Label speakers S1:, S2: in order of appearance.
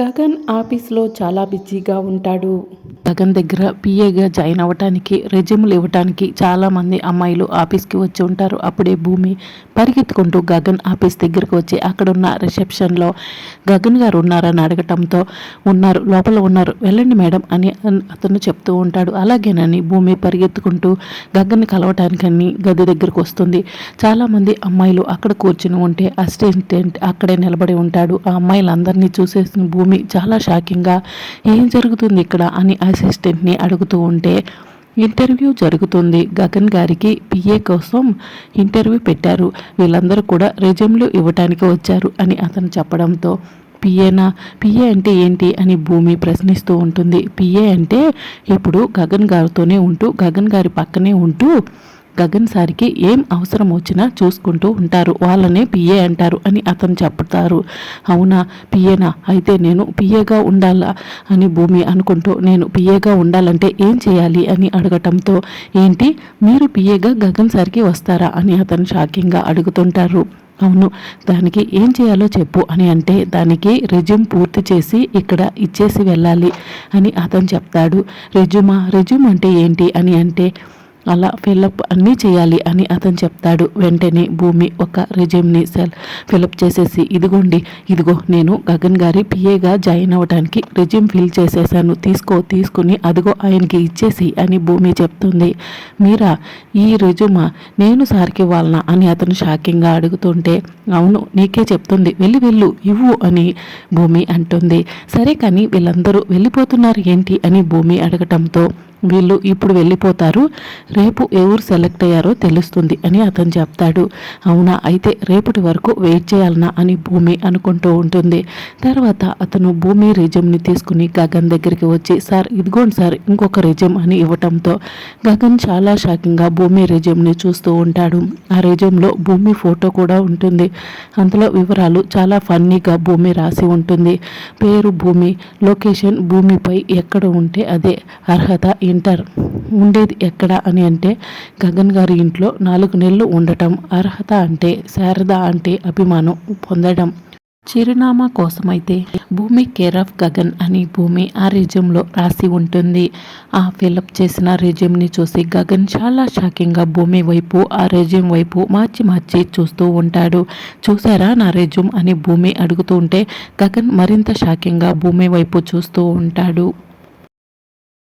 S1: గగన్ ఆఫీస్లో చాలా బిజీగా ఉంటాడు. గగన్ దగ్గర పిఏగా జాయిన్ అవ్వటానికి రెజ్యూమ్లు ఇవ్వటానికి చాలామంది అమ్మాయిలు ఆఫీస్కి వచ్చి ఉంటారు. అప్పుడే భూమి పరిగెత్తుకుంటూ గగన్ ఆఫీస్ దగ్గరకు వచ్చి అక్కడున్న రిసెప్షన్లో గగన్ గారు ఉన్నారని అడగటంతో ఉన్నారు. లోపల ఉన్నారు. వెళ్ళండి మేడం అని అతను చెప్తూ ఉంటాడు. అలాగేనని భూమి పరిగెత్తుకుంటూ గగన్ని కలవటానికని గది దగ్గరకు వస్తుంది. చాలామంది అమ్మాయిలు అక్కడ కూర్చుని ఉంటే అసిస్టెంట్ అక్కడే నిలబడి ఉంటాడు. ఆ అమ్మాయిలందరినీ చూసేసిన భూమి భూమి చాలా షాకింగ్గా ఏం జరుగుతుంది ఇక్కడ అని అసిస్టెంట్ని అడుగుతూ ఉంటే ఇంటర్వ్యూ జరుగుతుంది. గగన్ గారికి పిఏ కోసం ఇంటర్వ్యూ పెట్టారు. వీళ్ళందరూ కూడా రెజ్యూమ్లు ఇవ్వటానికి వచ్చారు అని అతను చెప్పడంతో పిఏనా? పిఏ అంటే ఏంటి? అని భూమి ప్రశ్నిస్తూ ఉంటుంది. పిఏ అంటే ఇప్పుడు గగన్ గారితోనే ఉంటూ గగన్ గారి పక్కనే ఉంటూ గగన్ సార్కి ఏం అవసరం వచ్చినా చూసుకుంటూ ఉంటారు. వాళ్ళనే పిఏ అంటారు అని అతను చెప్తారు. అవునా? పిఏనా? అయితే నేను పిఏగా ఉండాలా? అని భూమి అనుకుంటూ నేను పిఏగా ఉండాలంటే ఏం చేయాలి అని అడగటంతో ఏంటి? మీరు పిఏగా గగన్ సార్కి వస్తారా? అని అతను షాకింగ్గా అడుగుతుంటారు. అవును దానికి ఏం చేయాలో చెప్పు అని అంటే దానికి రెజ్యూమ్ పూర్తి చేసి ఇక్కడ ఇచ్చేసి వెళ్ళాలి అని అతను చెప్తాడు. రెజ్యూమా? రెజ్యూమ్ అంటే ఏంటి? అని అంటే అలా ఫిలప్ అన్నీ చేయాలి అని అతను చెప్తాడు. వెంటనే భూమి ఒక రెజ్యూమ్ని సెల్ ఫిలప్ చేసేసి ఇదిగోండి ఇదిగో నేను గగన్ గారి పిఏగా జాయిన్ అవ్వడానికి రెజ్యూమ్ ఫిల్ చేసేసాను. తీసుకో తీసుకుని అదిగో ఆయనకి ఇచ్చేసి అని భూమి చెప్తుంది. మీరా ఈ రెజ్యూమా నేను సార్కి ఇవ్వాలనా? అని అతను షాకింగ్గా అడుగుతుంటే అవును నీకే చెప్తుంది. వెళ్ళి వెళ్ళు ఇవ్వు అని భూమి అంటుంది. సరే కానీ వీళ్ళందరూ వెళ్ళిపోతున్నారు ఏంటి? అని భూమి అడగటంతో వీళ్ళు ఇప్పుడు వెళ్ళిపోతారు. రేపు ఎవరు సెలెక్ట్ అయ్యారో తెలుస్తుంది అని అతను చెప్తాడు. అవునా? అయితే రేపటి వరకు వెయిట్ చేయాలనా అని భూమి అనుకుంటూ ఉంటుంది. తర్వాత అతను భూమి రిజమ్ని తీసుకుని గగన్ దగ్గరికి వచ్చి సార్ ఇదిగోండి సార్ ఇంకొక రిజమ్ అని ఇవ్వటంతో గగన్ చాలా షాకింగ్గా భూమి రిజమ్ని చూస్తూ ఉంటాడు. ఆ రెజ్యూమ్లో భూమి ఫోటో కూడా ఉంటుంది. అందులో వివరాలు చాలా ఫన్నీగా భూమి రాసి ఉంటుంది. పేరు భూమి లొకేషన్ భూమిపై ఎక్కడ ఉంటే అదే అర్హత ఇంటర్ ఉండేది ఎక్కడ అని అంటే గగన్ గారి ఇంట్లో నాలుగు నెలలు ఉండటం అర్హత అంటే శారద అంటే అభిమానం పొందడం. చిరునామా కోసమైతే భూమి కేర్ ఆఫ్ గగన్ అని భూమి ఆ రెజ్యూమ్లో రాసి ఉంటుంది. ఆ ఫిలప్ చేసిన రెజ్యూమ్ని చూసి గగన్ చాలా షాకింగ్గా భూమి వైపు ఆ రెజ్యూమ్ వైపు మార్చి మార్చి చూస్తూ ఉంటాడు. చూసారా నా రెజ్యూమ్? అని భూమి అడుగుతూ ఉంటే గగన్ మరింత షాకింగ్గా భూమి వైపు చూస్తూ ఉంటాడు.